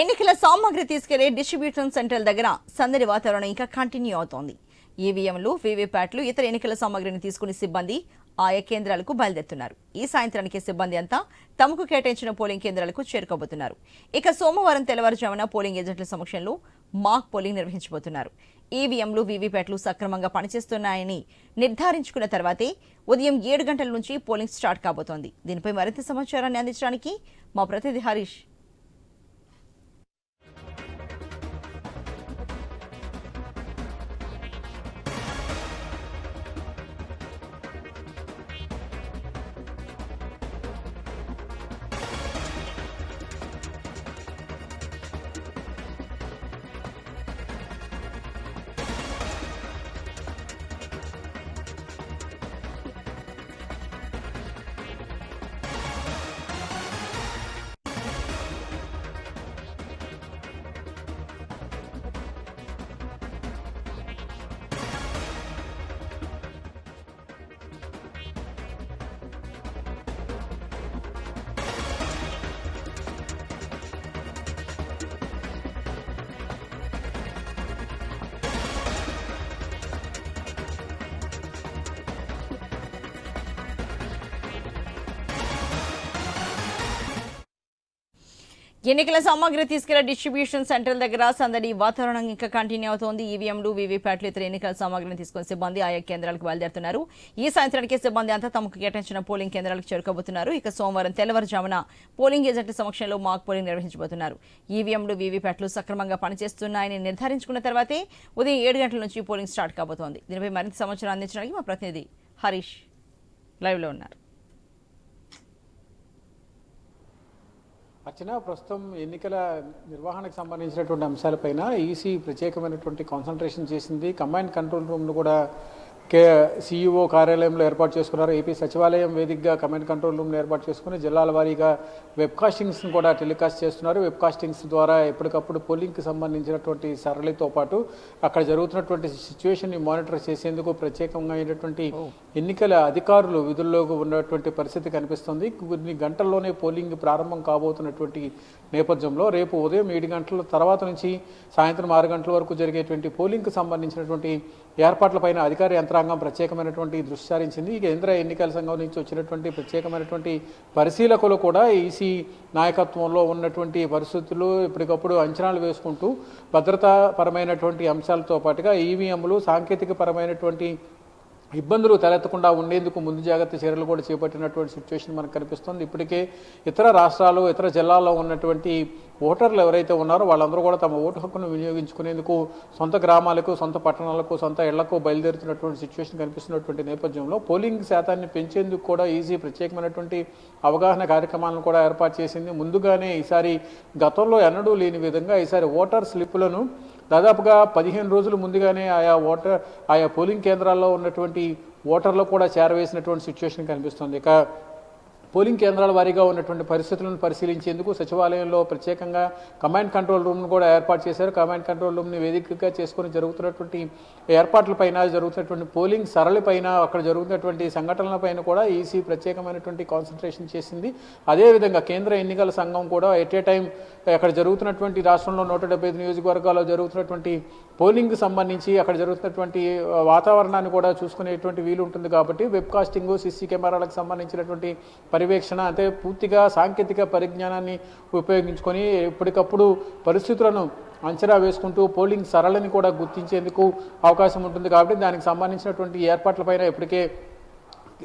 ఎన్నికల సామాగ్రి తీసుకెళ్ళే డిస్ట్రిబ్యూషన్ సెంటర్ల దగ్గర సందడి వాతావరణం ఇంకా కంటిన్యూ అవుతోంది. ఈవీఎంలు వీవీప్యాట్లు ఇతర ఎన్నికల సామాగ్రిని తీసుకునే సిబ్బంది ఆయా కేంద్రాలకు బయలుదేరుతున్నారు. ఈ సాయంత్రానికి సిబ్బంది అంతా తమకు కేటాయించిన పోలింగ్ కేంద్రాలకు చేరుకోబోతున్నారు. ఇక సోమవారం తెల్లవారుజామున పోలింగ్ ఏజెంట్ల సమక్షంలో మాక్ పోలింగ్ నిర్వహించబోతున్నారు. ఈవీఎంలు వీవీప్యాట్లు సక్రమంగా పనిచేస్తున్నాయని నిర్ధారించుకున్న తర్వాతే ఉదయం ఏడు గంటల నుంచి పోలింగ్ స్టార్ట్ కాబోతోంది. దీనిపై మరింత సమాచారాన్ని అందించడానికి మా ప్రతినిధి హరీష్ ఎన్నికల సామాగ్రి తీసుకెళ్ళే డిస్ట్రిబ్యూషన్ సెంటర్ల దగ్గర సందడి వాతావరణం ఇంకా కంటిన్యూ అవుతోంది. ఈవీఎంలు వీవీప్యాట్లు ఇతర ఎన్నికల సామాగ్రిని తీసుకుని సిబ్బంది ఆయా కేంద్రాలకు బయలుదేరుతున్నారు. ఈ సాయంత్రానికి సిబ్బంది అంతా తమకు కేటాయించిన పోలింగ్ కేంద్రాలకు చేరుకోబోతున్నారు. ఇక సోమవారం తెల్లవారుజామున పోలింగ్ ఏజెంట్ల సమక్షంలో మాక్ పోలింగ్ నిర్వహించబోతున్నారు. ఈవీఎంలు వీవీప్యాట్లు సక్రమంగా పనిచేస్తున్నాయని నిర్ధారించుకున్న తర్వాతే ఉదయం ఏడు గంటల నుంచి పోలింగ్ స్టార్ట్ కాబోతోంది. దీనిపై మరింత సమాచారం అందించడానికి మా ప్రతినిధి హరీష్ లైవ్లో ఉన్నారు. అర్చన ప్రస్తుతం ఎన్నికల నిర్వహణకు సంబంధించినటువంటి అంశాలపైన ఈసీ ప్రత్యేకమైనటువంటి కాన్సన్ట్రేషన్ చేసింది. కమాండ్ కంట్రోల్ రూమ్ను కూడా కే సీఈఓ కార్యాలయంలో ఏర్పాటు చేసుకున్నారు. ఏపీ సచివాలయం వేదికగా కమాండ్ కంట్రోల్ రూమ్ను ఏర్పాటు చేసుకుని జిల్లాల వారీగా వెబ్కాస్టింగ్స్ను కూడా టెలికాస్ట్ చేస్తున్నారు. వెబ్కాస్టింగ్స్ ద్వారా ఎప్పటికప్పుడు పోలింగ్కి సంబంధించినటువంటి సరళితో పాటు అక్కడ జరుగుతున్నటువంటి సిచ్యువేషన్ని మానిటర్ చేసేందుకు ప్రత్యేకంగా అయినటువంటి ఎన్నికల అధికారులు విధుల్లోకి ఉన్నటువంటి పరిస్థితి కనిపిస్తుంది. కొన్ని గంటల్లోనే పోలింగ్ ప్రారంభం కాబోతున్నటువంటి నేపథ్యంలో రేపు ఉదయం ఏడు గంటల తర్వాత నుంచి సాయంత్రం ఆరు గంటల వరకు జరిగేటువంటి పోలింగ్కి సంబంధించినటువంటి ఏర్పాట్లపైన అధికార యంత్రాంగం ప్రత్యేకమైనటువంటి దృష్టి సారించింది ఈ కేంద్ర ఎన్నికల సంఘం నుంచి వచ్చినటువంటి ప్రత్యేకమైనటువంటి పరిశీలకులు కూడా ఈసీ నాయకత్వంలో ఉన్నటువంటి పరిస్థితులు ఎప్పటికప్పుడు అంచనాలు వేసుకుంటూ భద్రతాపరమైనటువంటి అంశాలతో పాటుగా ఈవీఎంలు సాంకేతిక పరమైనటువంటి ఇబ్బందులు తలెత్తకుండా ఉండేందుకు ముందు జాగ్రత్త చర్యలు కూడా చేపట్టినటువంటి సిచ్యువేషన్ మనకు కనిపిస్తుంది. ఇప్పటికే ఇతర రాష్ట్రాలు ఇతర జిల్లాల్లో ఉన్నటువంటి ఓటర్లు ఎవరైతే ఉన్నారో వాళ్ళందరూ కూడా తమ ఓటు హక్కును వినియోగించుకునేందుకు సొంత గ్రామాలకు సొంత పట్టణాలకు సొంత ఇళ్ళకు బయలుదేరుతున్నటువంటి సిచ్యువేషన్ కనిపిస్తున్నటువంటి నేపథ్యంలో పోలింగ్ శాతాన్ని పెంచేందుకు కూడా ఈజీ ప్రత్యేకమైనటువంటి అవగాహన కార్యక్రమాలను కూడా ఏర్పాటు చేసింది. ముందుగానే ఈసారి గతంలో ఎన్నడూ లేని విధంగా ఈసారి ఓటర్ స్లిప్పులను దాదాపుగా పదిహేను రోజులు ముందుగానే ఆయా ఓటర్ ఆయా పోలింగ్ కేంద్రాల్లో ఉన్నటువంటి ఓటర్లు కూడా చేరవేసినటువంటి సిచ్యువేషన్ కనిపిస్తుంది. ఇక పోలింగ్ కేంద్రాల వారీగా ఉన్నటువంటి పరిస్థితులను పరిశీలించేందుకు సచివాలయంలో ప్రత్యేకంగా కమాండ్ కంట్రోల్ రూమ్ను కూడా ఏర్పాటు చేశారు. కమాండ్ కంట్రోల్ రూమ్ని వేదికగా చేసుకుని జరుగుతున్నటువంటి ఏర్పాట్లపైన జరుగుతున్నటువంటి పోలింగ్ సరళిపైన అక్కడ జరుగుతున్నటువంటి సంఘటనలపైన కూడా ఈసీ ప్రత్యేకమైనటువంటి కాన్సన్ట్రేషన్ చేసింది. అదేవిధంగా కేంద్ర ఎన్నికల సంఘం కూడా ఎట్ ఏ టైం అక్కడ జరుగుతున్నటువంటి రాష్ట్రంలో నూట డెబ్బై ఐదు నియోజకవర్గాల్లో జరుగుతున్నటువంటి పోలింగ్కి సంబంధించి అక్కడ జరుగుతున్నటువంటి వాతావరణాన్ని కూడా చూసుకునేటువంటి వీలు ఉంటుంది కాబట్టి వెబ్ కాస్టింగ్ సీసీ కెమెరాలకు సంబంధించినటువంటి పర్యవేక్షణ అంటే పూర్తిగా సాంకేతిక పరిజ్ఞానాన్ని ఉపయోగించుకొని ఎప్పటికప్పుడు పరిస్థితులను అంచనా వేసుకుంటూ పోలింగ్ సరళిని కూడా గుర్తించేందుకు అవకాశం ఉంటుంది కాబట్టి దానికి సంబంధించినటువంటి ఏర్పాట్లపైన ఇప్పటికే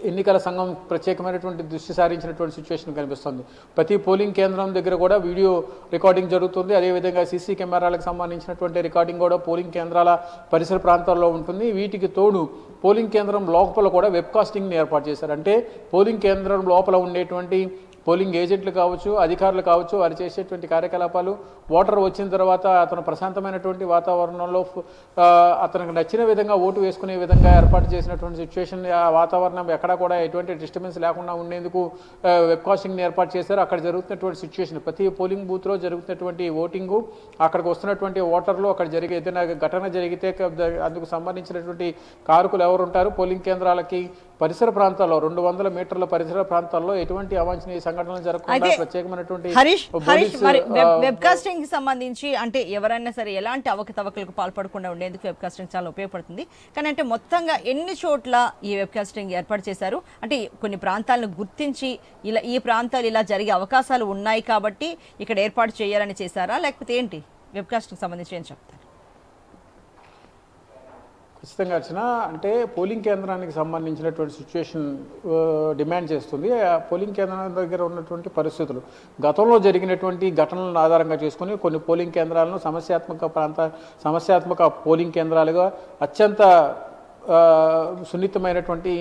ఎన్నికల సంఘం ప్రత్యేకమైనటువంటి దృష్టి సారించినటువంటి సిచ్యువేషన్ కనిపిస్తుంది. ప్రతి పోలింగ్ కేంద్రం దగ్గర కూడా వీడియో రికార్డింగ్ జరుగుతుంది. అదేవిధంగా సీసీ కెమెరాలకు సంబంధించినటువంటి రికార్డింగ్ కూడా పోలింగ్ కేంద్రాల పరిసర ప్రాంతాల్లో ఉంటుంది. వీటికి తోడు పోలింగ్ కేంద్రం లోపల కూడా వెబ్ కాస్టింగ్ని ఏర్పాటు చేశారు. అంటే పోలింగ్ కేంద్రం లోపల ఉండేటువంటి పోలింగ్ ఏజెంట్లు కావచ్చు అధికారులు కావచ్చు వారు చేసేటువంటి కార్యకలాపాలు ఓటర్ వచ్చిన తర్వాత అతను ప్రశాంతమైనటువంటి వాతావరణంలో అతనికి నచ్చిన విధంగా ఓటు వేసుకునే విధంగా ఏర్పాటు చేసినటువంటి సిచ్యువేషన్ ఆ వాతావరణం ఎక్కడా కూడా ఎటువంటి డిస్టర్బెన్స్ లేకుండా ఉండేందుకు వెబ్కాస్టింగ్ని వెబ్ ఏర్పాటు చేశారు. అక్కడ జరుగుతున్నటువంటి సిచ్యువేషన్ ప్రతి పోలింగ్ బూత్లో జరుగుతున్నటువంటి ఓటింగు అక్కడికి వస్తున్నటువంటి ఓటర్లు అక్కడ జరిగే ఏదైనా ఘటన జరిగితే అందుకు సంబంధించినటువంటి కారకులు ఎవరు ఉంటారు పోలింగ్ కేంద్రాలకి పరిసర ప్రాంతాల్లో రెండు వందల మీటర్ల పరిసర ప్రాంతాల్లో ఎటువంటి అవాంఛనీయ సంఘటనలు జరగకుండా ప్రత్యేకమైనటువంటి హరీష్ హరీష్ పోలీసు, మరి వెబ్ ఆ, వెబ్ కాస్టింగ్కి సంబంధించి అంటే ఎవరైనా సరే ఎలాంటి అవకతవకలకు పాల్పడకుండా ఉండేందుకు వెబ్ కాస్టింగ్ చాలా ఉపయోగపడుతుంది. కానీ అంటే మొత్తంగా ఎన్ని చోట్ల ఈ వెబ్ కాస్టింగ్ ఏర్పాటు చేశారు? అంటే కొన్ని ప్రాంతాలను గుర్తించి ఇలా ఈ ప్రాంతాలు ఇలా జరిగే అవకాశాలు ఉన్నాయి కాబట్టి ఇక్కడ ఏర్పాటు చేయాలని చేశారా? లేకపోతే ఏంటి? వెబ్ కాస్టింగ్ సంబంధించి ఏం చెప్తారు? ఖచ్చితంగా వచ్చినా అంటే పోలింగ్ కేంద్రానికి సంబంధించినటువంటి సిచ్యువేషన్ డిమాండ్ చేస్తుంది. ఆ పోలింగ్ కేంద్రం దగ్గర ఉన్నటువంటి పరిస్థితులు. గతంలో జరిగినటువంటి ఘటనలను ఆధారంగా చేసుకుని కొన్ని పోలింగ్ కేంద్రాలను సమస్యాత్మక ప్రాంత సమస్యాత్మక పోలింగ్ కేంద్రాలుగా అత్యంత సున్నితమైనటువంటి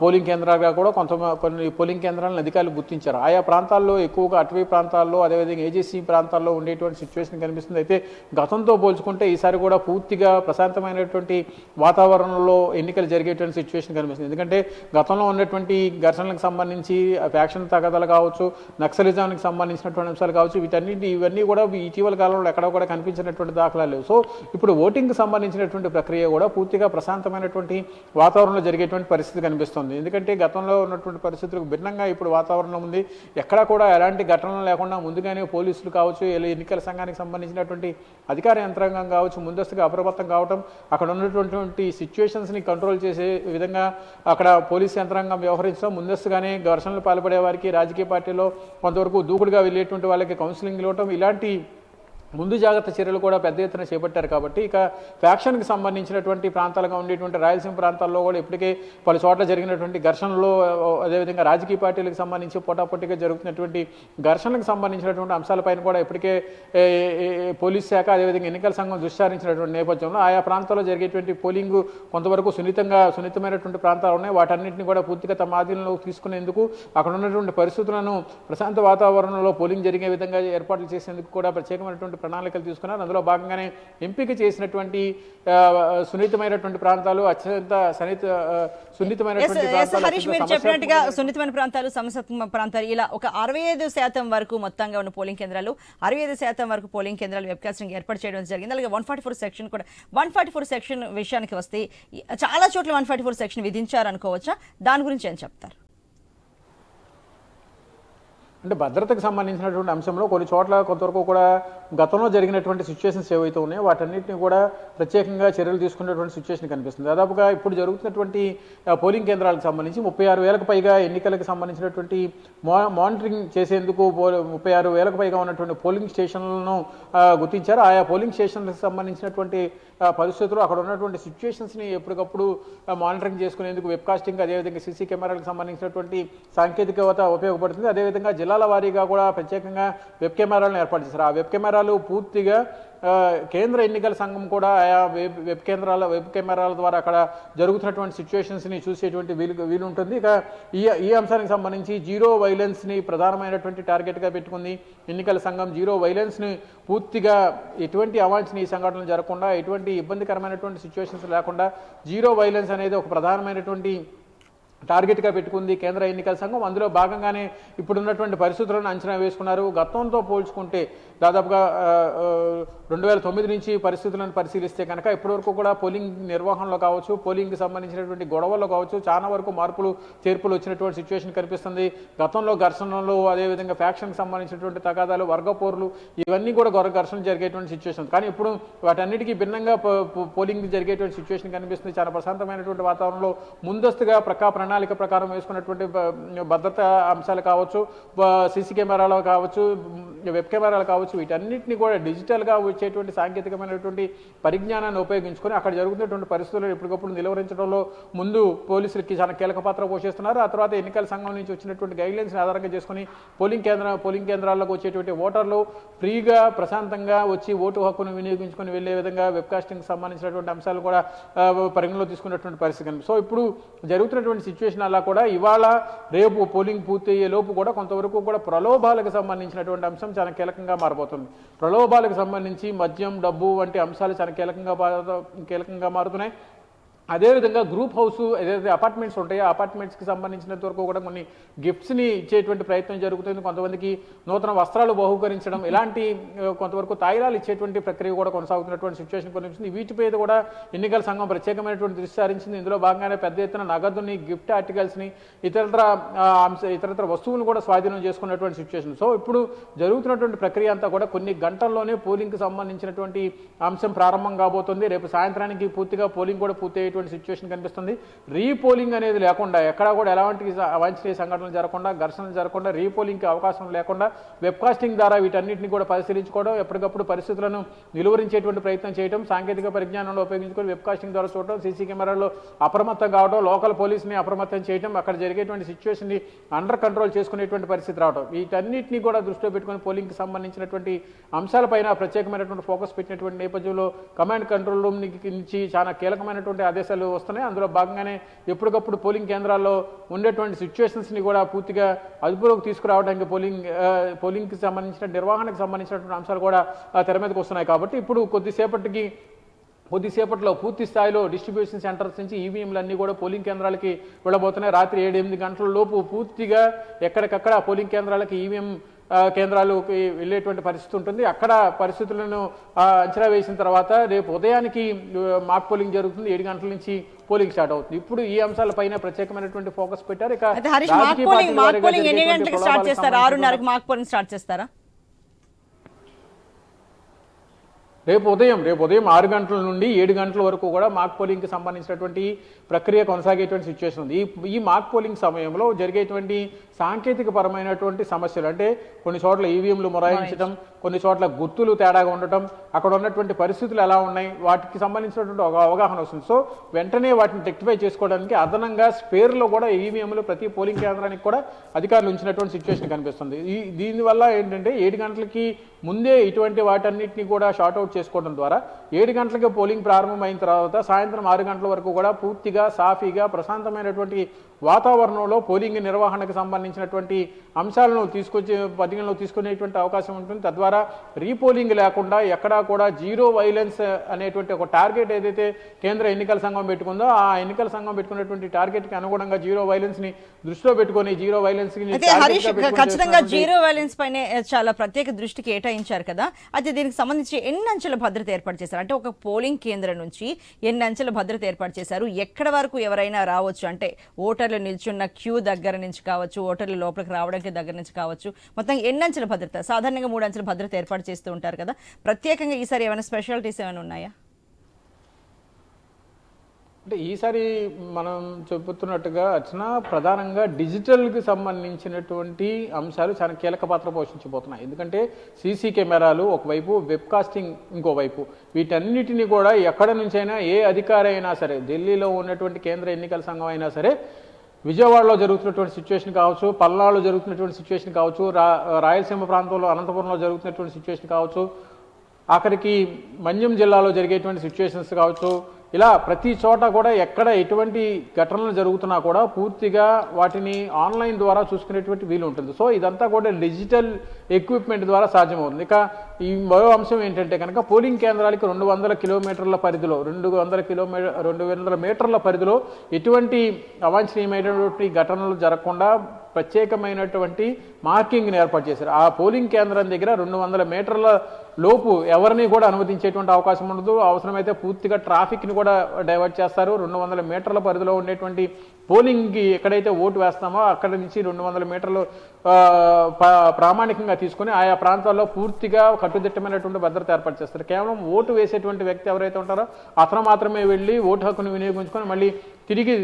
పోలింగ్ కేంద్రాలుగా కూడా కొంత కొన్ని పోలింగ్ కేంద్రాలను అధికారులు గుర్తించారు. ఆయా ప్రాంతాల్లో ఎక్కువగా అటవీ ప్రాంతాల్లో అదేవిధంగా ఏజెన్సీ ప్రాంతాల్లో ఉండేటువంటి సిచ్యువేషన్ కనిపిస్తుంది. అయితే గతంతో పోల్చుకుంటే ఈసారి కూడా పూర్తిగా ప్రశాంతమైనటువంటి వాతావరణంలో ఎన్నికలు జరిగేటువంటి సిచ్యువేషన్ కనిపిస్తుంది. ఎందుకంటే గతంలో ఉన్నటువంటి ఘర్షణలకు సంబంధించి ఫ్యాక్షన్ తగదలు కావచ్చు నక్సలిజానికి సంబంధించినటువంటి అంశాలు కావచ్చు వీటన్నిటి ఇవన్నీ కూడా ఇటీవల కాలంలో ఎక్కడ కూడా కనిపించినటువంటి దాఖలాలు లేవు. సో ఇప్పుడు ఓటింగ్కి సంబంధించినటువంటి ప్రక్రియ కూడా పూర్తిగా ప్రశాంతమైన ప్రశాంతమైనటువంటి వాతావరణంలో జరిగేటువంటి పరిస్థితి కనిపిస్తుంది. ఎందుకంటే గతంలో ఉన్నటువంటి పరిస్థితులకు భిన్నంగా ఇప్పుడు వాతావరణం ఉంది. ఎక్కడా కూడా ఎలాంటి ఘటనలు లేకుండా ముందుగానే పోలీసులు కావచ్చు ఎన్నికల సంఘానికి సంబంధించినటువంటి అధికార యంత్రాంగం కావచ్చు ముందస్తుగా అప్రమత్తం కావటం అక్కడ ఉన్నటువంటి సిచ్యువేషన్స్ని కంట్రోల్ చేసే విధంగా అక్కడ పోలీస్ యంత్రాంగం వ్యవహరించడం ముందస్తుగానే ఘర్షణలు పాల్పడే వారికి రాజకీయ పార్టీలో కొంతవరకు దూకుడుగా వెళ్ళేటువంటి వాళ్ళకి కౌన్సిలింగ్ ఇవ్వటం ఇలాంటి ముందు జాగ్రత్త చర్యలు కూడా పెద్ద ఎత్తున చేపట్టారు కాబట్టి ఇక ఫ్యాక్షన్కి సంబంధించినటువంటి ప్రాంతాలుగా ఉండేటువంటి రాయలసీమ ప్రాంతాల్లో కూడా ఇప్పటికే పలు చోట్ల జరిగినటువంటి ఘర్షణలో అదేవిధంగా రాజకీయ పార్టీలకు సంబంధించి పోటాపోటీగా జరుగుతున్నటువంటి ఘర్షణలకు సంబంధించినటువంటి అంశాలపైన కూడా ఇప్పటికే పోలీస్ శాఖ అదేవిధంగా ఎన్నికల సంఘం దుశ్చారించినటువంటి నేపథ్యంలో ఆయా ప్రాంతాల్లో జరిగేటువంటి పోలింగ్ కొంతవరకు సున్నితంగా సున్నితమైనటువంటి ప్రాంతాలు ఉన్నాయి. వాటన్నింటినీ కూడా పూర్తిగా తమ ఆధీనంలో తీసుకునేందుకు అక్కడ ఉన్నటువంటి పరిస్థితులను ప్రశాంత వాతావరణంలో పోలింగ్ జరిగే విధంగా ఏర్పాట్లు చేసేందుకు కూడా ప్రత్యేకమైనటువంటి ప్రణాళికలు తీసుకున్నారు. అందులో భాగంగానే ఎంపిక చేసినటువంటి సున్నితమైనటువంటి ప్రాంతాలు అత్యంత సన్నిహిత ఆ, సున్నితమైనటువంటి మీరు చెప్పినట్టుగా సున్నితమైన ప్రాంతాలు సమస్యాత్మక ప్రాంతాలు ఇలా ఒక అరవై ఐదు శాతం వరకు మొత్తంగా ఉన్న పోలింగ్ కేంద్రాలు అరవై ఐదు శాతం వరకు పోలింగ్ కేంద్రాలు వెబ్కాస్టింగ్ ఏర్పాటు చేయడం జరిగింది. అలాగే వన్ ఫార్టీ ఫోర్ సెక్షన్ కూడా వన్ ఫార్టీ ఫోర్ సెక్షన్ విషయానికి వస్తే చాలా చోట్ల వన్ ఫార్టీ ఫోర్ సెక్షన్ విధించారనుకోవచ్చా? దాని గురించి ఏం చెప్తారు? అంటే భద్రతకు సంబంధించినటువంటి అంశంలో కొన్ని చోట్ల కొంతవరకు కూడా గతంలో జరిగినటువంటి సిచ్యువేషన్స్ ఏవైతే ఉన్నాయో వాటన్నిటిని కూడా ప్రత్యేకంగా చర్యలు తీసుకునేటువంటి సిచ్యువేషన్ కనిపిస్తుంది. దాదాపుగా ఇప్పుడు జరుగుతున్నటువంటి పోలింగ్ కేంద్రాలకు సంబంధించి ముప్పై ఆరు వేలకు పైగా ఎన్నికలకు సంబంధించినటువంటి మా మానిటరింగ్ చేసేందుకు పో- ముప్పై ఆరు వేలకు పైగా ఉన్నటువంటి పోలింగ్ స్టేషన్లను గుర్తించారు. ఆయా పోలింగ్ స్టేషన్లకు సంబంధించినటువంటి పరిస్థితులు అక్కడ ఉన్నటువంటి సిచ్యువేషన్స్ని ఎప్పటికప్పుడు మానిటరింగ్ చేసుకునేందుకు వెబ్కాస్టింగ్ అదేవిధంగా సీసీ కెమెరాలకు సంబంధించినటువంటి సాంకేతికత ఉపయోగపడుతుంది. అదేవిధంగా జిల్లాల వారీగా కూడా ప్రత్యేకంగా వెబ్ కెమెరాలను ఏర్పాటు చేశారు. ఆ వెబ్ కెమెరాలు పూర్తిగా కేంద్ర ఎన్నికల సంఘం కూడా ఆయా వెబ్ వెబ్ కేంద్రాల వెబ్ కెమెరాల ద్వారా అక్కడ జరుగుతున్నటువంటి సిచ్యువేషన్స్ని చూసేటువంటి వీలు వీలు ఉంటుంది ఇక ఈ ఈ అంశానికి సంబంధించి జీరో వైలెన్స్ని ప్రధానమైనటువంటి టార్గెట్గా పెట్టుకుంది ఎన్నికల సంఘం. జీరో వైలెన్స్ని పూర్తిగా ఎటువంటి అవాంఛనీయ సంఘటనలు జరగకుండా ఎటువంటి ఇబ్బందికరమైనటువంటి సిచ్యువేషన్స్ లేకుండా జీరో వైలెన్స్ అనేది ఒక ప్రధానమైనటువంటి టార్గెట్గా పెట్టుకుంది కేంద్ర ఎన్నికల సంఘం. అందులో భాగంగానే ఇప్పుడున్నటువంటి పరిస్థితులను అంచనా వేసుకున్నారు. గతంతో పోల్చుకుంటే దాదాపుగా రెండు వేల తొమ్మిది నుంచి పరిస్థితులను పరిశీలిస్తే కనుక ఇప్పటివరకు కూడా పోలింగ్ నిర్వహణలో కావచ్చు పోలింగ్కి సంబంధించినటువంటి గొడవల్లో కావచ్చు చాలా వరకు మార్పులు చేర్పులు వచ్చినటువంటి సిచ్యువేషన్ కనిపిస్తుంది. గతంలో ఘర్షణలు అదేవిధంగా ఫ్యాక్షన్కి సంబంధించినటువంటి తగాదాలు వర్గపోర్లు ఇవన్నీ కూడా గొర్ర ఘర్షణలు జరిగేటువంటి సిచ్యువేషన్. కానీ ఇప్పుడు వాటన్నిటికీ భిన్నంగా పో- పోలింగ్ జరిగేటువంటి సిచ్యువేషన్ కనిపిస్తుంది. చాలా ప్రశాంతమైనటువంటి వాతావరణంలో ముందస్తుగా ప్రకా ప్రణాళిక ప్రకారం వేసుకున్నటువంటి భద్రత భద్రతా అంశాలు కావచ్చు సీసీ కెమెరాలు కావచ్చు వెబ్ కెమెరాలు కావచ్చు వీటన్నిటిని కూడా డిజిటల్గా వచ్చేటువంటి సాంకేతికమైనటువంటి పరిజ్ఞానాన్ని ఉపయోగించుకొని అక్కడ జరుగుతున్నటువంటి పరిస్థితులను ఎప్పటికప్పుడు నిలువరించడంలో ముందు పోలీసులకి చాలా కీలక పాత్ర పోషిస్తున్నారు. ఆ తర్వాత ఎన్నికల సంఘం నుంచి వచ్చినటువంటి గైడ్లైన్స్ ఆధారంగా చేసుకుని పోలింగ్ కేంద్ర పోలింగ్ కేంద్రాల్లోకి వచ్చేటువంటి ఓటర్లు ఫ్రీగా ప్రశాంతంగా వచ్చి ఓటు హక్కును వినియోగించుకొని వెళ్ళే విధంగా వెబ్కాస్టింగ్కి సంబంధించినటువంటి అంశాలు కూడా పరిగణలో తీసుకున్నటువంటి పరిస్థితి. సో ఇప్పుడు జరుగుతున్నటువంటి సిచ్యువేషన్ అలా కూడా ఇవాళ రేపు పోలింగ్ పూర్తయ్యే లోపు కూడా కొంతవరకు కూడా ప్రలోభాలకు సంబంధించినటువంటి అంశం చాలా కీలకంగా మారబోతుంది. ప్రలోభాలకు సంబంధించి మద్యం డబ్బు వంటి అంశాలు చాలా కీలకంగా కీలకంగా మారుతున్నాయి. అదేవిధంగా గ్రూప్ హౌస్ ఏదైతే అపార్ట్మెంట్స్ ఉంటాయో అపార్ట్మెంట్స్కి సంబంధించినంత వరకు కూడా కొన్ని గిఫ్ట్స్ని ఇచ్చేటువంటి ప్రయత్నం జరుగుతుంది. కొంతమందికి నూతన వస్త్రాలు బహుకరించడం ఇలాంటి కొంతవరకు తాయిలాలు ఇచ్చేటువంటి ప్రక్రియ కూడా కొనసాగుతున్నటువంటి సిచ్యువేషన్ వీటి వీటిపై కూడా ఎన్నికల సంఘం ప్రత్యేకమైనటువంటి దృష్టి సారించింది. ఇందులో భాగంగానే పెద్ద ఎత్తున నగదుని గిఫ్ట్ ఆర్టికల్స్ని ఇతరత్ర అంశ ఇతరత్ర వస్తువులను కూడా స్వాధీనం చేసుకున్నటువంటి సిచ్యువేషన్ సో ఇప్పుడు జరుగుతున్నటువంటి ప్రక్రియ అంతా కూడా కొన్ని గంటల్లోనే పోలింగ్కి సంబంధించినటువంటి అంశం ప్రారంభం కాబోతుంది. రేపు సాయంత్రానికి పూర్తిగా పోలింగ్ కూడా పూర్తి అయ్యేటువంటి సిచ్యువేషన్ కనిపిస్తుంది. రీపోలింగ్ అనేది లేకుండా ఎక్కడా కూడా ఎలాంటి అవాంఛనీయ సంఘటనలు జరగకుండా ఘర్షణలు జరగకుండా రీపోలింగ్కి అవకాశం లేకుండా వెబ్కాస్టింగ్ ద్వారా వీటన్నిటిని కూడా పరిశీలించుకోవడం ఎప్పటికప్పుడు పరిస్థితులను నిలువరించేటువంటి ప్రయత్నం చేయడం సాంకేతిక పరిజ్ఞానంలో ఉపయోగించుకొని వెబ్కాస్టింగ్ ద్వారా చూడటం సీసీ కెమెరాల్లో అప్రమత్తం కావడం లోకల్ పోలీస్ని అప్రమత్తం చేయడం అక్కడ జరిగేటువంటి సిచ్యువేషన్ని అండర్ కంట్రోల్ చేసుకునేటువంటి పరిస్థితి రావడం వీటన్నిటిని కూడా దృష్టిలో పెట్టుకుని పోలింగ్కి సంబంధించినటువంటి అంశాలపైన ప్రత్యేకమైనటువంటి ఫోకస్ పెట్టినటువంటి నేపథ్యంలో కమాండ్ కంట్రోల్ రూమ్ నుంచి చాలా కీలకమైనటువంటి ఆదేశాలు వస్తున్నాయి. అందులో భాగంగానే ఎప్పటికప్పుడు పోలింగ్ కేంద్రాల్లో ఉండేటువంటి సిచ్యువేషన్స్ని కూడా పూర్తిగా అదుపులోకి తీసుకురావడానికి పోలింగ్ పోలింగ్కి సంబంధించిన నిర్వహణకు సంబంధించినటువంటి అంశాలు కూడా తెర మీదకి వస్తున్నాయి. కాబట్టి ఇప్పుడు కొద్దిసేపటికి కొద్దిసేపట్లో పూర్తి స్థాయిలో డిస్ట్రిబ్యూషన్ సెంటర్స్ నుంచి ఈవీఎంలన్నీ కూడా పోలింగ్ కేంద్రాలకి వెళ్ళబోతున్నాయి. రాత్రి ఏడు ఎనిమిది గంటల లోపు పూర్తిగా ఎక్కడికక్కడ పోలింగ్ కేంద్రాలకి ఈవీఎం కేంద్రాలకి వెళ్ళేటువంటి పరిస్థితి ఉంటుంది. అక్కడ పరిస్థితులను అంచనా వేసిన తర్వాత రేపు ఉదయానికి మాక్ పోలింగ్ జరుగుతుంది. ఏడు గంటల నుంచి పోలింగ్ స్టార్ట్ అవుతుంది. ఇప్పుడు ఈ అంశాలపైన ప్రత్యేకమైనటువంటి ఫోకస్ పెట్టారు. ఇక అయితే హరీష్ మాక్ రాజకీయ పోలింగ్ పార్టీల మాక్ వారీగా పోలింగ్ ఎన్ని జరిగేటువంటి గంటలకు స్టార్ట్ ప్రలోభాలకు చేస్తారు సంబంధించి ఆరున్నరకు మాక్ పోలింగ్ స్టార్ట్ చేస్తారా రేపు ఉదయం రేపు ఉదయం ఆరు గంటల నుండి ఏడు గంటల వరకు కూడా మాక్ పోలింగ్కి సంబంధించినటువంటి ప్రక్రియ కొనసాగేటువంటి సిచ్యువేషన్ ఉంది. ఈ ఈ మాక్ పోలింగ్ సమయంలో జరిగేటువంటి సాంకేతిక పరమైనటువంటి సమస్యలు అంటే కొన్ని చోట్ల ఈవీఎంలు మొరాయించడం కొన్ని చోట్ల గుర్తులు తేడాగా ఉండటం అక్కడ ఉన్నటువంటి పరిస్థితులు ఎలా ఉన్నాయి వాటికి సంబంధించినటువంటి ఒక అవగాహన వస్తుంది. సో వెంటనే వాటిని రెక్టిఫై చేసుకోవడానికి అదనంగా స్పేర్లో కూడా ఈవీఎంలు ప్రతి పోలింగ్ కేంద్రానికి కూడా అధికారులు ఉంచినటువంటి సిచ్యువేషన్ కనిపిస్తుంది. ఈ దీనివల్ల ఏంటంటే ఏడు గంటలకి ముందే ఇటువంటి వాటన్నిటిని కూడా షార్ట్ అవుట్ చేసుకోవడం ద్వారా ఏడు గంటలకి పోలింగ్ ప్రారంభమైన తర్వాత సాయంత్రం ఆరు గంటల వరకు కూడా పూర్తిగా సాఫీగా ప్రశాంతమైనటువంటి వాతావరణంలో పోలింగ్ నిర్వహణకు సంబంధించినటువంటి అంశాలను తీసుకొచ్చి పరిగణలో తీసుకునేటువంటి అవకాశం ఉంటుంది. తద్వారా రీపోలింగ్ లేకుండా ఎక్కడా కూడా జీరో వైలెన్స్ అనేటువంటి ఒక టార్గెట్ ఏదైతే కేంద్ర ఎన్నికల సంఘం పెట్టుకుందో ఆ ఎన్నికల సంఘం పెట్టుకున్నటువంటి టార్గెట్కి అనుగుణంగా జీరో వైలెన్స్ని దృష్టిలో పెట్టుకొని జీరో వైలెన్స్ ఖచ్చితంగా జీరో వైలెన్స్ పైనే చాలా ప్రత్యేక దృష్టి కేటాయించారు కదా. అయితే దీనికి సంబంధించి ఎన్ని అంచెల భద్రత ఏర్పాటు చేశారు? అంటే ఒక పోలింగ్ కేంద్రం నుంచి ఎన్ని అంచెల భద్రత ఏర్పాటు చేశారు? ఎక్కడ వరకు ఎవరైనా రావచ్చు? అంటే ఓటర్లు నిల్చున్న క్యూ దగ్గర నుంచి కావచ్చు ఓటర్లు లోపలికి రావడానికి దగ్గర నుంచి కావచ్చు మొత్తం ఎన్ని అంచెల భద్రత? సాధారణంగా మూడు అంచెల భద్రత ఏర్పాటు చేస్తూ ఉంటారు కదా. ప్రత్యేకంగా ఈసారి ఏమైనా స్పెషాలిటీస్ ఏమైనా ఉన్నాయా? అంటే ఈసారి మనం చెబుతున్నట్టుగా అర్చన ప్రధానంగా డిజిటల్కి సంబంధించినటువంటి అంశాలు చాలా కీలక పాత్ర పోషించబోతున్నాయి. ఎందుకంటే సీసీ కెమెరాలు ఒకవైపు వెబ్కాస్టింగ్ ఇంకోవైపు. వీటన్నిటిని కూడా ఎక్కడ నుంచైనా ఏ అధికారి అయినా సరే ఢిల్లీలో ఉన్నటువంటి కేంద్ర ఎన్నికల సంఘం అయినా సరే విజయవాడలో జరుగుతున్నటువంటి సిచ్యువేషన్ కావచ్చు పల్నాడులో జరుగుతున్నటువంటి సిచ్యువేషన్ కావచ్చు రా రాయలసీమ ప్రాంతంలో అనంతపురంలో జరుగుతున్నటువంటి సిచ్యువేషన్ కావచ్చు ఆఖరికి మన్యం జిల్లాలో జరిగేటువంటి సిచ్యువేషన్స్ కావచ్చు ఇలా ప్రతి చోట కూడా ఎక్కడ ఎటువంటి ఘటనలు జరుగుతున్నా కూడా పూర్తిగా వాటిని ఆన్లైన్ ద్వారా చూసుకునేటువంటి వీలు ఉంటుంది. సో ఇదంతా కూడా డిజిటల్ ఎక్విప్మెంట్ ద్వారా సాధ్యమవుతుంది. ఇక ఈ మరో అంశం ఏంటంటే కనుక పోలింగ్ కేంద్రాలకి రెండు వందల కిలోమీటర్ల పరిధిలో రెండు వందల కిలోమీటర్ రెండు వందల మీటర్ల పరిధిలో ఎటువంటి అవాంఛనీయమైనటువంటి ఘటనలు జరగకుండా ప్రత్యేకమైనటువంటి మార్కింగ్ని ఏర్పాటు చేశారు. ఆ పోలింగ్ కేంద్రం దగ్గర రెండు వందల మీటర్ల లోపు ఎవరిని కూడా అనుమతించేటువంటి అవకాశం ఉండదు. అవసరమైతే పూర్తిగా ట్రాఫిక్ని కూడా డైవర్ట్ చేస్తారు. రెండు వందల మీటర్ల పరిధిలో ఉండేటువంటి పోలింగ్కి ఎక్కడైతే ఓటు వేస్తామో అక్కడ నుంచి రెండు వందల మీటర్లు ప్రామాణికంగా తీసుకొని ఆయా ప్రాంతాల్లో పూర్తిగా కట్టుదిట్టమైనటువంటి భద్రత ఏర్పాటు చేస్తారు. కేవలం ఓటు వేసేటువంటి వ్యక్తి ఎవరైతే ఉంటారో అతను మాత్రమే వెళ్ళి ఓటు హక్కును వినియోగించుకొని మళ్ళీ తిరిగి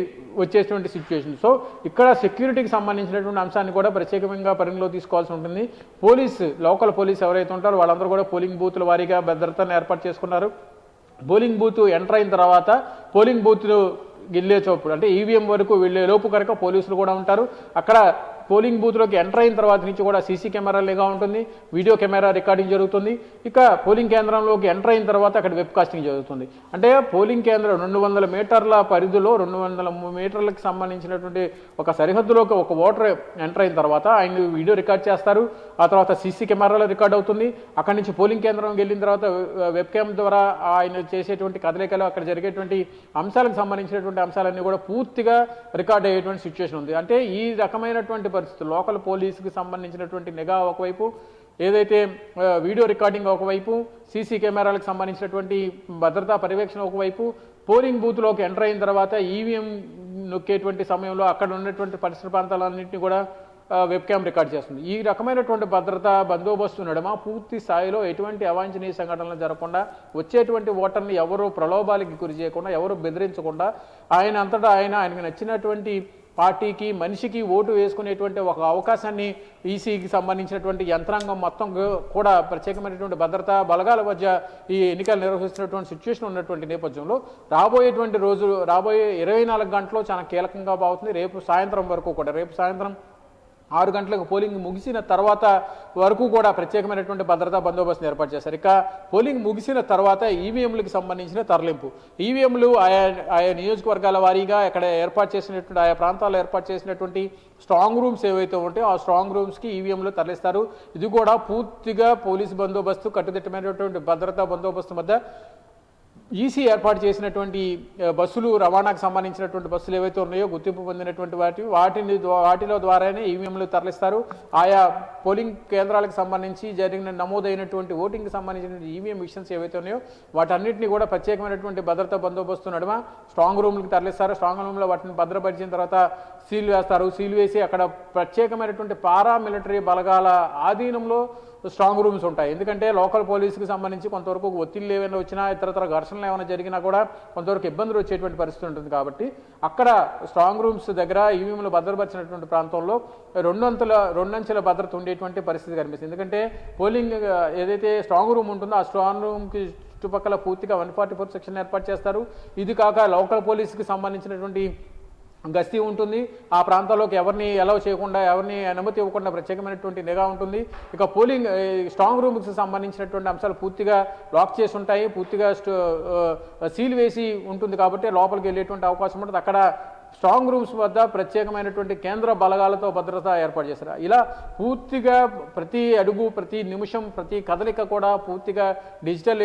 వచ్చేటువంటి సిచ్యువేషన్ సో ఇక్కడ సెక్యూరిటీకి సంబంధించినటువంటి అంశాన్ని కూడా ప్రత్యేకంగా పరిగణలో తీసుకోవాల్సి ఉంటుంది. పోలీస్ లోకల్ పోలీస్ ఎవరైతే ఉంటారో వాళ్ళందరూ కూడా పోలింగ్ బూత్ల వారీగా భద్రతను ఏర్పాటు చేసుకున్నారు. పోలింగ్ బూత్ ఎంటర్ అయిన తర్వాత పోలింగ్ బూత్ గిల్లే చోపుడు అంటే ఈవీఎం వరకు వెళ్ళే లోపు కనుక పోలీసులు కూడా ఉంటారు. అక్కడ పోలింగ్ బూత్లోకి ఎంటర్ అయిన తర్వాత నుంచి కూడా సీసీ కెమెరా ఉంటుంది వీడియో కెమెరా రికార్డింగ్ జరుగుతుంది. ఇక పోలింగ్ కేంద్రంలోకి ఎంటర్ అయిన తర్వాత అక్కడ వెబ్ కాస్టింగ్ జరుగుతుంది. అంటే పోలింగ్ కేంద్రం రెండు వందల మీటర్ల పరిధిలో రెండు వందల మీటర్లకు సంబంధించినటువంటి ఒక సరిహద్దులోకి ఒక ఓటర్ ఎంటర్ అయిన తర్వాత ఆయన వీడియో రికార్డ్ చేస్తారు. ఆ తర్వాత సీసీ కెమెరాలో రికార్డ్ అవుతుంది. అక్కడి నుంచి పోలింగ్ కేంద్రం వెళ్ళిన తర్వాత వెబ్ క్యామ్ ద్వారా ఆయన చేసేటువంటి కదలికలు అక్కడ జరిగేటువంటి అంశాలకు సంబంధించినటువంటి అంశాలన్నీ కూడా పూర్తిగా రికార్డ్ అయ్యేటువంటి సిచ్యువేషన్ ఉంది. అంటే ఈ రకమైనటువంటి పరిస్థితులు లోకల్ పోలీసుకి సంబంధించినటువంటి నిఘా ఒకవైపు ఏదైతే వీడియో రికార్డింగ్ ఒకవైపు సీసీ కెమెరాలకు సంబంధించినటువంటి భద్రతా పర్యవేక్షణ ఒకవైపు పోలింగ్ బూత్లోకి ఎంటర్ అయిన తర్వాత ఈవీఎం నొక్కేటువంటి సమయంలో అక్కడ ఉన్నటువంటి పరిసర ప్రాంతాలన్నింటినీ కూడా వెబ్ క్యామ్ రికార్డ్ చేస్తుంది. ఈ రకమైనటువంటి భద్రతా బందోబస్తు ఉండడమా పూర్తి స్థాయిలో ఎటువంటి అవాంఛనీయ సంఘటనలు జరగకుండా వచ్చేటువంటి ఓటర్ని ఎవరు ప్రలోభాలకి గురి చేయకుండా ఎవరు బెదిరించకుండా ఆయన అంతటా ఆయన ఆయనకు నచ్చినటువంటి పార్టీకి మనిషికి ఓటు వేసుకునేటువంటి ఒక అవకాశాన్ని ఈసీకి సంబంధించినటువంటి యంత్రాంగం మొత్తం కూడా ప్రత్యేకమైనటువంటి భద్రతా బలగాల మధ్య ఈ ఎన్నికలు నిర్వహిస్తున్నటువంటి సిచ్యువేషన్ ఉన్నటువంటి నేపథ్యంలో రాబోయేటువంటి రోజు రాబోయే ఇరవై నాలుగు గంటలు చాలా కీలకంగా బాగుతుంది. రేపు సాయంత్రం వరకు కూడా రేపు సాయంత్రం ఆరు గంటలకు పోలింగ్ ముగిసిన తర్వాత వరకు కూడా ప్రత్యేకమైనటువంటి భద్రతా బందోబస్తును ఏర్పాటు చేశారు. ఇక పోలింగ్ ముగిసిన తర్వాత ఈవీఎంలకు సంబంధించిన తరలింపు. ఈవీఎంలు ఆయా ఆయా నియోజకవర్గాల వారీగా ఇక్కడ ఏర్పాటు చేసినటువంటి ఆయా ప్రాంతాల్లో ఏర్పాటు చేసినటువంటి స్ట్రాంగ్ రూమ్స్ ఏవైతే ఉంటాయో ఆ స్ట్రాంగ్ రూమ్స్కి ఈవీఎంలు తరలిస్తారు. ఇది కూడా పూర్తిగా పోలీసు బందోబస్తు కట్టుదిట్టమైనటువంటి భద్రతా బందోబస్తు మధ్య ఈసీ ఏర్పాటు చేసినటువంటి బస్సులు రవాణాకు సంబంధించినటువంటి బస్సులు ఏవైతే ఉన్నాయో గుర్తింపు పొందినటువంటి వాటి వాటిని వాటిలో ద్వారానే ఈవీఎంలు తరలిస్తారు. ఆయా పోలింగ్ కేంద్రాలకు సంబంధించి జరిగిన నమోదైనటువంటి ఓటింగ్కి సంబంధించిన ఈవీఎం మిషన్స్ ఏవైతే ఉన్నాయో వాటన్నిటిని కూడా ప్రత్యేకమైనటువంటి భద్రతా బందోబస్తు నడుమ స్ట్రాంగ్ రూమ్లకు తరలిస్తారు. స్ట్రాంగ్ రూమ్లో వాటిని భద్రపరిచిన తర్వాత సీల్ వేస్తారు. సీల్ వేసి అక్కడ ప్రత్యేకమైనటువంటి పారామిలిటరీ బలగాల ఆధీనంలో స్ట్రాంగ్ రూమ్స్ ఉంటాయి. ఎందుకంటే లోకల్ పోలీసుకి సంబంధించి కొంతవరకు ఒత్తిళ్ళు ఏమైనా వచ్చినా ఇతరతర ఘర్షణలు ఏమైనా జరిగినా కూడా కొంతవరకు ఇబ్బందులు వచ్చేటువంటి పరిస్థితి ఉంటుంది కాబట్టి అక్కడ స్ట్రాంగ్ రూమ్స్ దగ్గర ఈవీఎంలు భద్రపరిచినటువంటి ప్రాంతంలో రెండంతుల రెండంచెల భద్రత ఉండేటువంటి పరిస్థితి కనిపిస్తుంది. ఎందుకంటే పోలింగ్ ఏదైతే స్ట్రాంగ్ రూమ్ ఉంటుందో ఆ స్ట్రాంగ్ రూమ్కి చుట్టుపక్కల పూర్తిగా వన్ ఫార్టీ ఫోర్ సెక్షన్ ఏర్పాటు చేస్తారు. ఇది కాక లోకల్ పోలీసుకి సంబంధించినటువంటి గస్తీ ఉంటుంది. ఆ ప్రాంతాల్లోకి ఎవరిని అలౌ చేయకుండా ఎవరిని అనుమతి ఇవ్వకుండా ప్రత్యేకమైనటువంటి నిఘా ఉంటుంది. ఇక పోలింగ్ స్ట్రాంగ్ రూమ్కి సంబంధించినటువంటి అంశాలు పూర్తిగా లాక్ చేసి ఉంటాయి. పూర్తిగా సీల్ వేసి ఉంటుంది కాబట్టి లోపలికి వెళ్ళేటువంటి అవకాశం ఉంటుంది అక్కడ స్ట్రాంగ్ రూమ్స్ వద్ద ప్రత్యేకమైనటువంటి కేంద్ర బలగాలతో భద్రత ఏర్పాటు చేశారు. ఇలా పూర్తిగా ప్రతి అడుగు ప్రతి నిమిషం ప్రతి కదలిక కూడా పూర్తిగా డిజిటల్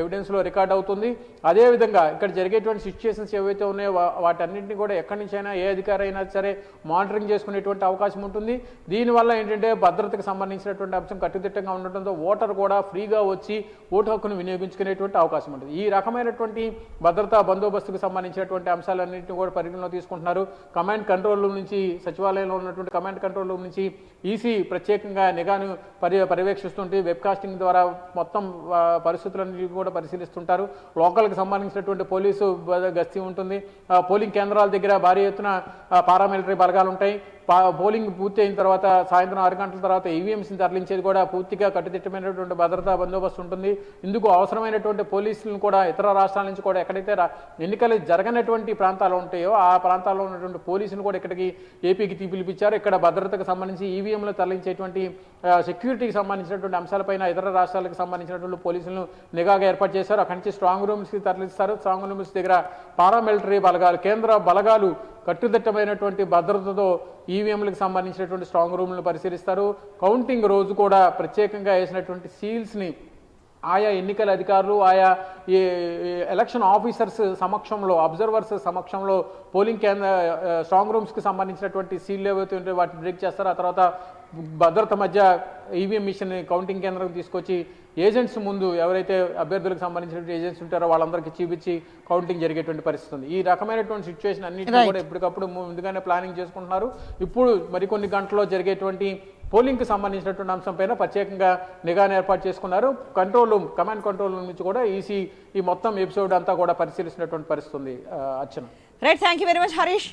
ఎవిడెన్స్లో రికార్డ్ అవుతుంది. అదేవిధంగా ఇక్కడ జరిగేటువంటి సిచ్యుయేషన్స్ ఏవైతే ఉన్నాయో వాటన్నింటినీ కూడా ఎక్కడి నుంచైనా ఏ అధికారి అయినా సరే మానిటరింగ్ చేసుకునేటువంటి అవకాశం ఉంటుంది. దీనివల్ల ఏంటంటే భద్రతకు సంబంధించినటువంటి అంశం కట్టుదిట్టంగా ఉండటంతో ఓటర్ కూడా ఫ్రీగా వచ్చి ఓటు హక్కును వినియోగించుకునేటువంటి అవకాశం ఉంటుంది. ఈ రకమైనటువంటి భద్రతా బందోబస్తుకు సంబంధించినటువంటి అంశాలన్నింటినీ కూడా పరిగణలో తీసుకుంటున్నారు. కమాండ్ కంట్రోల్ రూమ్ నుంచి సచివాలయంలో ఉన్నటువంటి కమాండ్ కంట్రోల్ రూమ్ నుంచి ఈసీ ప్రత్యేకంగా నిఘాను పర్య పర్యవేక్షిస్తుంటే వెబ్ కాస్టింగ్ ద్వారా మొత్తం పరిస్థితులన్నీ కూడా పరిశీలిస్తుంటారు. లోకల్కి సంబంధించినటువంటి పోలీసు గస్తీ ఉంటుంది. పోలింగ్ కేంద్రాల దగ్గర భారీ ఎత్తున పారామిలిటరీ బలగాలు ఉంటాయి. పా- పోలింగ్ పూర్తి అయిన తర్వాత సాయంత్రం ఆరు గంటల తర్వాత ఈవీఎంస్ని తరలించేది కూడా పూర్తిగా కట్టుదిట్టమైనటువంటి భద్రతా బందోబస్తు ఉంటుంది. ఇందుకు అవసరమైనటువంటి పోలీసులను కూడా ఇతర రాష్ట్రాల నుంచి కూడా ఎక్కడైతే ఎన్నికలు జరగనటువంటి ప్రాంతాలు ఉంటాయో ఆ ప్రాంతాల్లో ఉన్నటువంటి పోలీసులు కూడా ఇక్కడికి ఏపీకి తీపిలిపించారు ఇక్కడ భద్రతకు సంబంధించి ఈవీఎంలు తరలించేటువంటి సెక్యూరిటీకి సంబంధించినటువంటి అంశాలపైన ఇతర రాష్ట్రాలకు సంబంధించినటువంటి పోలీసులను నిఘాగా ఏర్పాటు చేశారు. అక్కడి నుంచి స్ట్రాంగ్ రూమ్స్కి తరలిస్తారు. స్ట్రాంగ్ రూమ్స్ దగ్గర పారామిలిటరీ బలగాలు కేంద్ర బలగాలు కట్టుదిట్టమైనటువంటి భద్రతతో ఈవీఎంలకు సంబంధించినటువంటి స్ట్రాంగ్ రూమ్లను పరిశీలిస్తారు. కౌంటింగ్ రోజు కూడా ప్రత్యేకంగా వేసినటువంటి సీల్స్ని ఆయా ఎన్నికల అధికారులు ఆయా ఎలక్షన్ ఆఫీసర్స్ సమక్షంలో అబ్జర్వర్స్ సమక్షంలో పోలింగ్ కేంద్ర స్ట్రాంగ్ రూమ్స్కి సంబంధించినటువంటి సీల్ ఏవైతే వాటిని బ్రేక్ చేస్తారు ఆ తర్వాత భద్రత మధ్య ఈవీఎం మిషన్ కౌంటింగ్ కేంద్రం తీసుకొచ్చి ఏజెంట్స్ ముందు ఎవరైతే అభ్యర్థులకు సంబంధించినటువంటి ఏజెంట్స్ ఉంటారో వాళ్ళందరికీ చూపించి కౌంటింగ్ జరిగేటువంటి పరిస్థితి ఉంది. ఈ రకమైనటువంటి సిచ్యువేషన్ అన్నింటినీ కూడా ఎప్పటికప్పుడు ముందుగానే ప్లానింగ్ చేసుకుంటున్నారు. ఇప్పుడు మరికొన్ని గంటల్లో జరిగేటువంటి పోలింగ్కి సంబంధించినటువంటి అంశంపైన ప్రత్యేకంగా నిఘాను ఏర్పాటు చేసుకున్నారు. Control room command control room నుంచి కూడా ఈసీ ఈ మొత్తం ఎపిసోడ్ అంతా కూడా పరిశీలిస్తున్నటువంటి పరిస్థితి ఉంది Archana. Right thank you very much Harish